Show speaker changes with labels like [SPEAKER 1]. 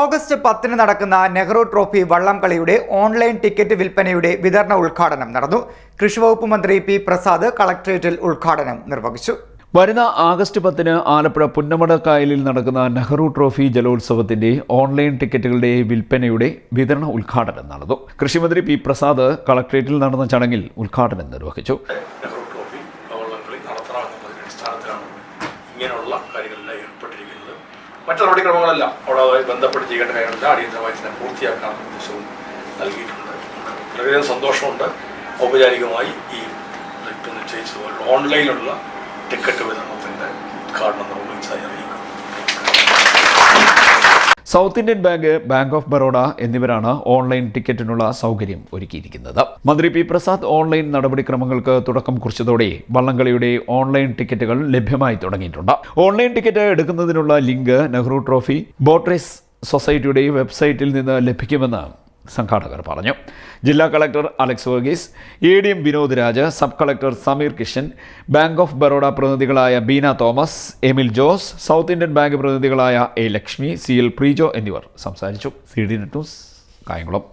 [SPEAKER 1] August പത്തിന് നടക്കുന്ന Nehru trophy വള്ളംകളിയുടെ ഓൺലൈൻ ടിക്കറ്റ് വിൽപ്പനയുടെ വിതരണ ഉദ്ഘാടനം നടന്നു. കൃഷിവകുപ്പ് മന്ത്രി പി പ്രസാദ് കളക്ട്രേറ്റിൽ ഉദ്ഘാടനം നിർവഹിച്ചു.
[SPEAKER 2] വരുന്ന ആഗസ്റ്റ് പത്തിന് ആലപ്പുഴ പുന്നമടക്കായലിൽ നടക്കുന്ന നെഹ്റു ട്രോഫി ജലോത്സവത്തിന്റെ ഓൺലൈൻ ടിക്കറ്റുകളുടെ വിൽപ്പനയുടെ വിതരണ ഉദ്ഘാടനം നടന്നു. കൃഷിമന്ത്രി പി പ്രസാദ് കളക്ട്രേറ്റിൽ നടന്ന ചടങ്ങിൽ ഉദ്ഘാടനം നിർവഹിച്ചു.
[SPEAKER 3] നെഹ്റു ട്രോഫി വള്ളംകളി നടത്തണമെന്നുള്ളതിന്റെ അടിസ്ഥാനത്തിലാണ് ഇങ്ങനെയുള്ള കാര്യങ്ങളിലെല്ലാം ഏർപ്പെട്ടിരിക്കുന്നത്. മറ്റു നടപടിക്രമങ്ങളെല്ലാം അവിടെ ബന്ധപ്പെട്ട് ചെയ്യേണ്ട കാര്യങ്ങളെല്ലാം അടിയന്തരമായി തന്നെ പൂർത്തിയാക്കാൻ നിർദ്ദേശവും നൽകിയിട്ടുണ്ട്. വളരെയധികം സന്തോഷമുണ്ട്. ഔപചാരികമായി ഈ നിശ്ചയിച്ചതുപോലെ ഓൺലൈനിലുള്ള ടിക്കറ്റ് വിതരണത്തിന്റെ ഉദ്ഘാടനം
[SPEAKER 2] South Indian bank bank of Baroda എന്നിവരാണ് ഓൺലൈൻ ടിക്കറ്റിനുള്ള സൗകര്യം ഒരുക്കിയിരിക്കുന്നത്. മന്ത്രി പി പ്രസാദ് ഓൺലൈൻ നടപടിക്രമങ്ങൾക്ക് തുടക്കം കുറിച്ചതോടെ വള്ളംകളിയുടെ ഓൺലൈൻ ടിക്കറ്റുകൾ ലഭ്യമായി തുടങ്ങിയിട്ടുണ്ട്. ഓൺലൈൻ ടിക്കറ്റ് എടുക്കുന്നതിനുള്ള link Nehru trophy boat race സൊസൈറ്റിയുടെ വെബ്സൈറ്റിൽ നിന്ന് ലഭിക്കുമെന്ന് സംഘാടകർ പറഞ്ഞു. ജില്ലാ collector Alex Varghese A D M Vinod Raj sub collector Sameer Kishan bank of Baroda പ്രതിനിധികളായ Beena Thomas Emil Jose South Indian bank പ്രതിനിധികളായ A Lakshmi C L Preejo എന്നിവർ സംസാരിച്ചു. C D net news Kayamkulam.